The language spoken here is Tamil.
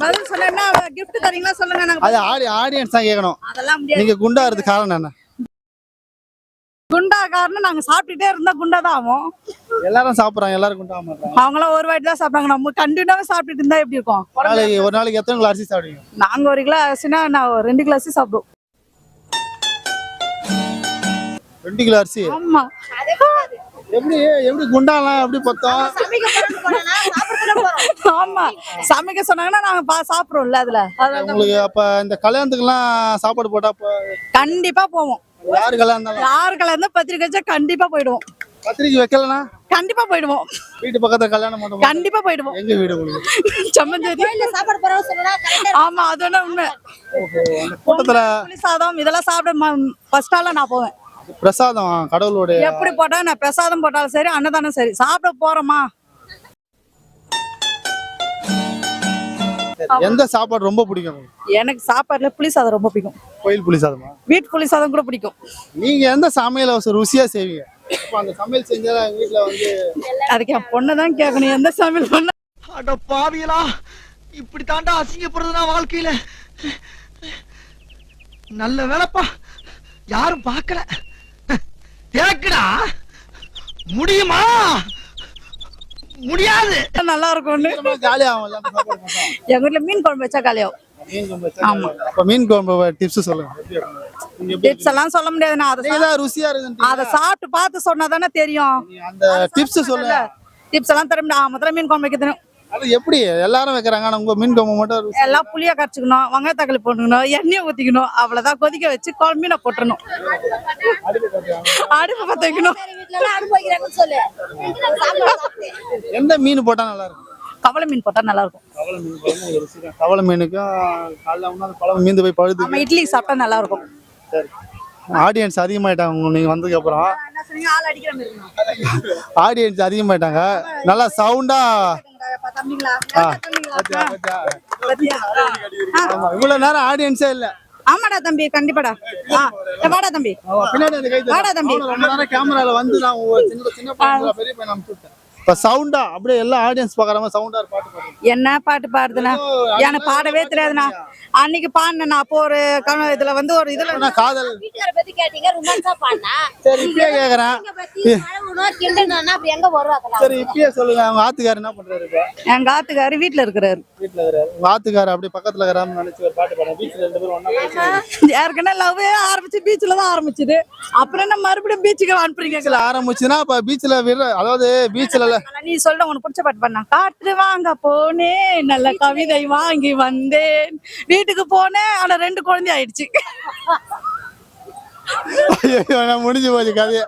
பதில் சொன்னா கிஃப்ட் தரீங்களா சொல்லுங்க நாங்க அது ஆடி ஆடியன்ஸ் தான் கேட்கணும் அதெல்லாம் முடியாது. நீங்க குண்டா காரணம் என்ன? குண்டா காரணம் நாங்க சாப்பிட்டுட்டே இருந்தா குண்டா தான் ஆகும். எல்லாரும் சாப்பிடுறாங்க எல்லாரும் குண்டா அவங்களாம் ஒரு வாட்டி தான் சாப்பிடுறாங்க. நம்ம கண்டினியூவா சாப்பிட்டுட்டு இருந்தா எப்படி இருக்கும்? ஒரு நாளைக்கு ஒரு நாளைக்கு எத்தனை கிலோ அரிசி சாப்பிடுவீங்க? நாங்க ஒரு கிலோ அரிசினா நான் ஒரு ரெண்டு கிலோ அரிசி சாப்பிடுவோம். ரெண்டு கிலோ அரிசி? ஆமா. எப்படி எப்படி குண்டாலாம் எப்படி பத்தோம்? ஆமா. சமைக்க சொன்னாங்கன்னா நாங்க பா சாப்பிடுறோம்ல அதுல. உங்களுக்கு அப்ப இந்த கல்யாணத்துக்குலாம் சாப்பாடு போட்டா கண்டிப்பா போவோம். யாரு கல்யாணம் இருந்தாலும் யாரு கலந்து பத்திரிக்கை வச்சா கண்டிப்பா போயிடுவோம். பத்திரிக்கை வைக்கலனா கண்டிப்பா போயிடுவோம். வீட்டு பக்கத்துல கல்யாணம் பண்ணுவோம் கண்டிப்பா போயிடுவோம். எங்க வீடு உங்களுக்கு? சம்மந்தேரி சாப்பாடு போறவங்க சொல்லலாம் ஆமா அது ஒண்ணு உண்மை? கூட்டத்துல சாதம் இதெல்லாம் சாப்பிட ஃபர்ஸ்ட் ஆளா நான் போவேன். பிரசாதம் கடவுளுடைய எப்படி போட்டா நான் பிரசாதம் போட்டாலும் சரி அன்னதானம் சரி. சாப்பிட போறோமா? எந்த சாப்பாடு ரொம்ப பிடிக்கும்? எனக்கு சாப்பாடுல புளி சாதம் ரொம்ப பிடிக்கும். கோயில் புளி சாதமா? வீட்டு புளி சாதம் கூட பிடிக்கும். நீங்க எந்த சமையல ருசியா செய்வீங்க? இப்ப அந்த சமையல் செஞ்சா எங்க வீட்டுல வந்து அதுக்கு என் பொண்ணை தான் கேட்கணும் எந்த சமையல் பண்ண அட பாவியலா இப்படி தாண்டா அசிங்கப்படுறதுனா வாழ்க்கையில. நல்ல வேலைப்பா. யாரும் பார்க்கல. தேக்குடா. முடியுமா? முடியாது. நல்லா இருக்கும்னு ஜாலியா ஆகும்ல அந்த சாப்பாடு பார்த்தா? எங்க வீட்டுல மீன் குழம்பு வச்சா காலியாகும் மீன் குழம்பு வச்சா அப்ப மீன் குழம்பு டிப்ஸ் சொல்லுங்க. டிப்ஸ் எல்லாம் சொல்ல முடியாது நான் அதை ருசியா இருக்குன்னு அதை சாப்பிட்டு பார்த்து சொன்னா தானே தெரியும் அந்த டிப்ஸ் சொல்லுங்க. டிப்ஸ் எல்லாம் தர முடியாது. மீன் குழம்பு வைக்க தெரியும். அது எப்படி? எல்லாரும் வைக்கிறாங்க ஆனா உங்க மீன் குழம்பு மட்டும் எல்லாம் புளிய கரைச்சிக்கணும் வெங்காய தக்காளி போட்டுக்கணும் எண்ணெயை ஊத்திக்கணும் அவ்வளவுதான். கொதிக்க வச்சு குழம்பு மீனை போட்டுறணும் அடுப்பு பத்த வைக்கணும். எந்த மீன் போட்டா நல்லா இருக்கும்? கவலை மீன் போட்டா நல்லா இருக்கும். கவலை மீனுக்கும் காலைல மீந்து போய் பழுது. நம்ம இட்லி சாப்பிட்டா நல்லா இருக்கும். ஆடியன்ஸ் அதிகமாயிட்டாங்க நீங்க வந்ததுக்கு அப்புறம் என்ன சொன்னீங்க? ஆள் அடிக்கிற மாதிரி ஆடியன்ஸ் அதிகமாயிட்டாங்க. நல்லா சவுண்டா இவ்வளவு நேரம் ஆடியன்ஸே இல்ல. ஆமாடா தம்பி கண்டிப்பாடா. ஆ, வாடா தம்பி. பின்னாடி அந்த கை தட்டு. வாடா தம்பி. அவனை ரொம்ப நேரம் கேமரால வந்து நான் ஒரு சின்ன சின்ன பெரிய பையன் இப்ப சவுண்டா அப்படியே எல்லா ஆடியன்ஸ் பாக்குற மாதிரி சவுண்டா பாட்டு பாடுறேன் என்ன பாட்டு பாடுதுண்ணா? எனக்கு பாடவே தெரியாதுண்ணா. அன்னைக்கு பாடினேன் அப்போ ஒரு இதுல வந்து ஒரு இதுல காதல். பத்தி கேட்டீங்க ரொமான்ஸா பாடினா? சரி இப்பயே கேக்குறேன். அப்படி எங்க சரி இப்பயே சொல்லுங்க. அவங்க ஆத்துக்காரர் என்ன பண்றாரு இப்ப? எங்க ஆத்துக்காரு வீட்டுல இருக்கிறாரு. வீட்டுல இருக்கிறாரு. உங்க ஆத்துக்காரர் அப்படியே பக்கத்துல இருக்கிறான்னு நினைச்சு ஒரு பாட்டு பாடுறேன் பீச்ல ரெண்டு பேரும் ஒண்ணா பேசி ஏற்கனவே லவ்வே ஆரம்பிச்சு பீச்ல தான் ஆரம்பிச்சது. அப்புறம் என்ன மறுபடியும் பீச்சுக்கு அனுப்புறீங்க பீச்ல ஆரம்பிச்சுன்னா இப்ப பீச்ல விடுற அதாவது பீச்ல நீ சொல்ல உனக்கு பிடிச்ச பாட்டு பண்ணா காற்று வாங்க போனேன் நல்ல கவிதை வாங்கி வந்தேன். வீட்டுக்கு போனேன் ஆனா ரெண்டு குழந்தை ஆயிடுச்சு. ஐயோ நான் முடிஞ்சு போச்சு கதையை.